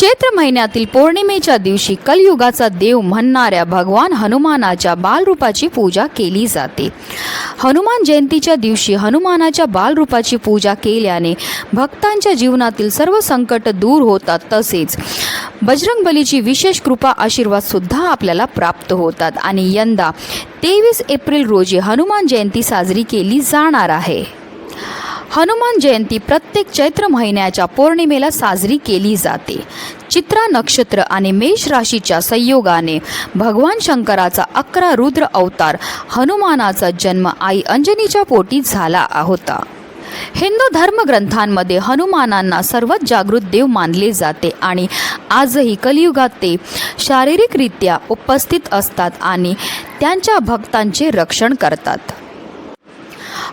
चैत्र महिन्यातील पौर्णिमेच्या दिवशी कलयुगाचा देव म्हणणाऱ्या भगवान हनुमानाच्या बालरूपाची पूजा केली जाते. हनुमान जयंतीच्या दिवशी हनुमानाच्या बालरूपाची पूजा केल्याने भक्तांच्या जीवनातील सर्व संकट दूर होतात. तसेच बजरंगबलीची विशेष कृपा आशीर्वाद सुद्धा आपल्याला प्राप्त होतात आणि यंदा तेवीस एप्रिल रोजी हनुमान जयंती साजरी केली जाणार आहे. हनुमान जयंती प्रत्येक चैत्र महिन्याच्या पौर्णिमेला साजरी केली जाते. चित्रा नक्षत्र आणि मेष राशीच्या संयोगाने भगवान शंकराचा अकरा रुद्र अवतार हनुमानाचा जन्म आई अंजनीच्या पोटी झाला होता. हिंदू धर्मग्रंथांमध्ये हनुमानांना सर्वात जागृत देव मानले जाते आणि आजही कलियुगात ते शारीरिकरित्या उपस्थित असतात आणि त्यांच्या भक्तांचे रक्षण करतात.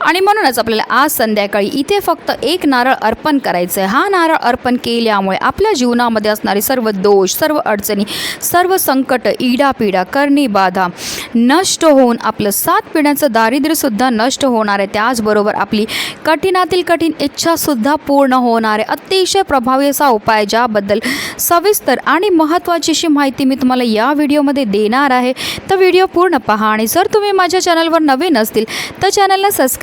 आणि म्हणूनच आपल्याला आज संध्याकाळी इथे फक्त एक नारळ अर्पण करायचं आहे. हा नारळ अर्पण केल्यामुळे आपल्या जीवनामध्ये असणारे सर्व दोष सर्व अडचणी सर्व संकट इडापिडा करणी बाधा नष्ट होऊन आपलं सात पिढ्यांचं दारिद्र्यसुद्धा नष्ट होणार आहे. त्याचबरोबर आपली कठीणातील कठीण इच्छासुद्धा पूर्ण होणार आहे. अतिशय प्रभावी असा उपाय ज्याबद्दल सविस्तर आणि महत्त्वाची अशी माहिती मी तुम्हाला या व्हिडिओमध्ये देणार आहे. तर व्हिडिओ पूर्ण पहा आणि जर तुम्ही माझ्या चॅनलवर नवीन असतील तर चॅनलला सबस्क्राईब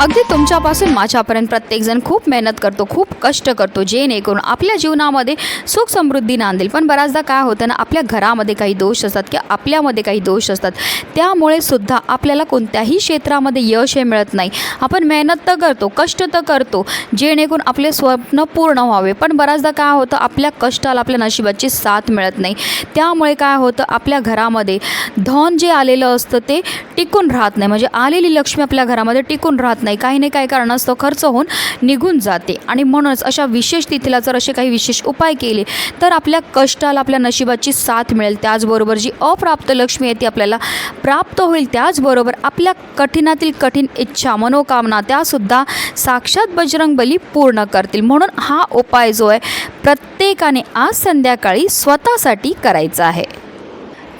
अगदी तुमच्यापासून माझ्यापर्यंत प्रत्येकजण खूप मेहनत करतो खूप कष्ट करतो जेणेकरून आपल्या जीवनामध्ये सुख समृद्धी नांदेल. पण बऱ्याचदा काय होतं ना आपल्या घरामध्ये काही दोष असतात किंवा आपल्यामध्ये काही दोष असतात. त्यामुळे सुद्धा आपल्याला कोणत्याही क्षेत्रामध्ये यश हे मिळत नाही. आपण मेहनत तर करतो कष्ट तर करतो जेणेकरून आपले स्वप्न पूर्ण व्हावे. पण बऱ्याचदा काय होतं आपल्या कष्टाला आपल्या नशिबाची साथ मिळत नाही. त्यामुळे काय होतं आपल्या घरामध्ये धन जे आलेलं असतं ते टिकून राहत नाही. म्हणजे आलेली लक्ष्मी आपल्या घरामध्ये टिकून राहत नाही. काही नाही काही कारणास्तव खर्च होऊन निघून जाते. आणि म्हणूनच अशा विशेष तिथीला जर असे काही विशेष उपाय केले तर आपल्या कष्टाला आपल्या नशिबाची साथ मिळेल. त्याचबरोबर जी अप्राप्त लक्ष्मी आहे ती आपल्याला प्राप्त होईल. त्याचबरोबर आपल्या कठीणातील कठीण इच्छा मनोकामना त्यासुद्धा साक्षात बजरंग बली पूर्ण करतील. म्हणून हा उपाय जो आहे प्रत्येकाने आज संध्याकाळी स्वतःसाठी करायचा आहे.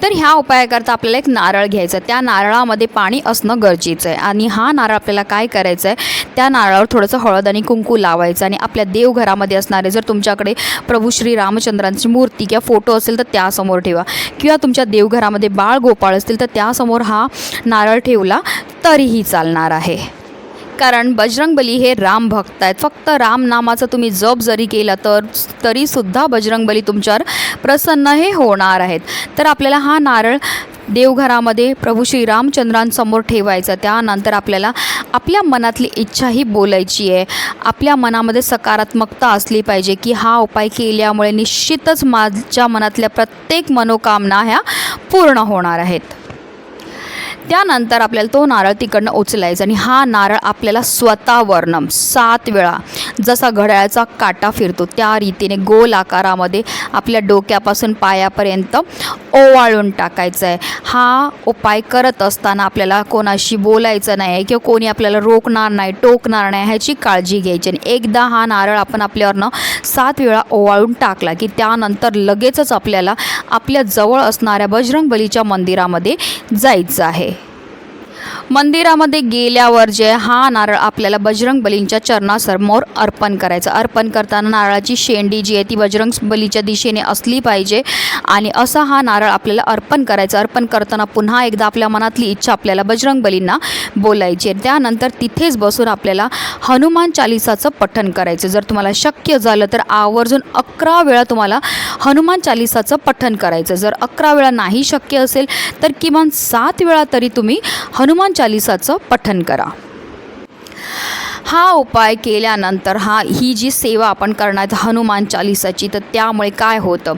तर ह्या उपायाकरता आपल्याला एक नारळ घ्यायचं त्या नारळामध्ये पाणी असणं गरजेचं आहे. आणि हा नारळ आपल्याला काय करायचं आहे? त्या नारळावर थोडंसं हळद आणि कुंकू लावायचं आणि आपल्या देवघरामध्ये असणारे जर तुमच्याकडे प्रभू श्री रामचंद्रांची मूर्ती किंवा फोटो असेल तर त्यासमोर ठेवा. किंवा तुमच्या देवघरामध्ये बाळ गोपाळ असतील तर त्यासमोर हा नारळ ठेवला तरीही चालणार आहे. कारण बजरंगबली हे राम भक्त आहेत. फक्त राम नामाचा तुम्ही जप जरी केला तर तरीसुद्धा बजरंगबली तुमच्यावर प्रसन्न हे होणार आहेत. तर आपल्याला हा नारळ देवघरामध्ये प्रभू श्री रामचंद्रांसमोर ठेवायचा त्यानंतर आपल्याला आपल्या मनातली इच्छा ही बोलायची आहे. आपल्या मनामध्ये सकारात्मकता असली पाहिजे की हा उपाय केल्यामुळे निश्चितच माझ्या मनातल्या प्रत्येक मनोकामना ह्या पूर्ण होणार आहेत. त्यानंतर आपल्याला तो नारळ तिकडनं उचलायचा आणि हा नारळ आपल्याला स्वतःवरनं सात वेळा जसा घड्याळाचा काटा फिरतो त्या रीतीने गोल आकारामध्ये आपल्या डोक्यापासून पायापर्यंत ओवाळून टाकायचं आहे. हा उपाय करत असताना आपल्याला कोणाशी बोलायचं नाही आहे किंवा कोणी आपल्याला रोखणार नाही टोकणार नाही ह्याची काळजी घ्यायची आणि एकदा हा नारळ आपण आपल्यावरनं सात वेळा ओवाळून टाकला की त्यानंतर लगेचच आपल्याला आपल्या जवळ असणाऱ्या बजरंग बलीच्या मंदिरामध्ये जायचं आहे. मंदिरामध्ये गेल्यावर जे हा नारळ आपल्याला बजरंग बलींच्या चरणासमोर अर्पण करायचं. अर्पण करताना नारळाची शेंडी जी आहे ती बजरंग बलीच्या दिशेने असली पाहिजे आणि असा हा नारळ आपल्याला अर्पण करायचा. अर्पण करताना पुन्हा एकदा आपल्या मनातली इच्छा आपल्याला बजरंग बलींना बोलायची आहे. त्यानंतर तिथेच बसून आपल्याला हनुमान चालिसाचं पठण करायचं. जर तुम्हाला शक्य झालं तर आवर्जून अकरा वेळा तुम्हाला हनुमान चालिसाचं पठण करायचं. जर अकरा वेळा नाही शक्य असेल तर किमान सात वेळा तरी तुम्ही हनुमान चालिसाचं पठन करा. हा उपाय केल्यानंतर हा ही जी सेवा आपण करणार हनुमान चालिसाची तर त्यामुळे काय होतं?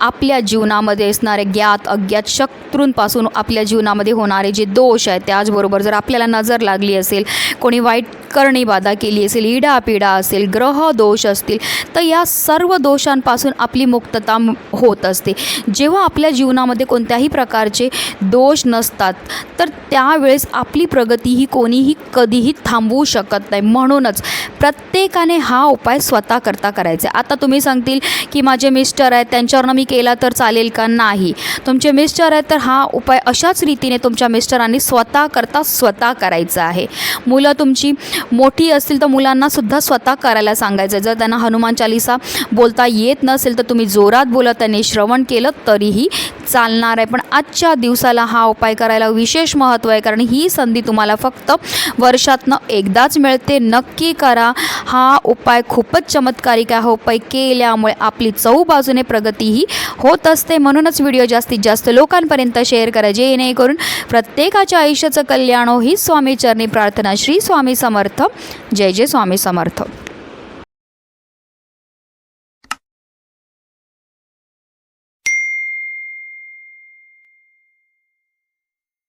आपल्या जीवनामध्ये असणारे ज्ञात अज्ञात शत्रूंपासून आपल्या जीवनामध्ये होणारे जे दोष आहेत त्याचबरोबर जर आपल्याला नजर लागली असेल कोणी वाईट करणी बाधा केली असेल इडापिडा असेल ग्रह दोष असतील तर या सर्व दोषांपासून आपली मुक्तता होत असते. जेव्हा आपल्या जीवनामध्ये कोणत्याही प्रकारचे दोष नसतात तर त्यावेळेस आपली प्रगती ही कोणीही कधीही थांबवू शकत नाही. म्हणूनच प्रत्येकाने हा उपाय स्वतः करता करायचा. आता तुम्ही सांगतील की माझे मिस्टर आहेत त्यांच्यावरनं मी केला तर चालेल का? नाही. तुमचे मिस्टर आहेत तर हा उपाय अशाच रीतीने तुमच्या मिस्टरांनी स्वतः करता स्वतः करायचा आहे. मुलं तुमची मोठी असतील तर मुलांनासुद्धा स्वतः करायला सांगायचं. जर त्यांना हनुमान चालिसा बोलता येत नसेल तर तुम्ही जोरात बोलत त्यांनी श्रवण केलं तरीही चालणार आहे. पण आजच्या दिवसाला हा उपाय करायला विशेष महत्त्व आहे. कारण ही संधी तुम्हाला फक्त वर्षातनं एकदाच मिळते. नक्की करा. हा उपाय खूपच चमत्कारिक आहे. हा उपाय केल्यामुळे आपली चौ बाजूने प्रगतीही होत असते. म्हणूनच व्हिडिओ जास्तीत जास्त लोकांपर्यंत शेअर करा. जेणेकरून प्रत्येकाच्या आयुष्याचं कल्याण हो. ही स्वामी चरणी प्रार्थना. श्री स्वामी समर्थ. जय जय स्वामी समर्थ.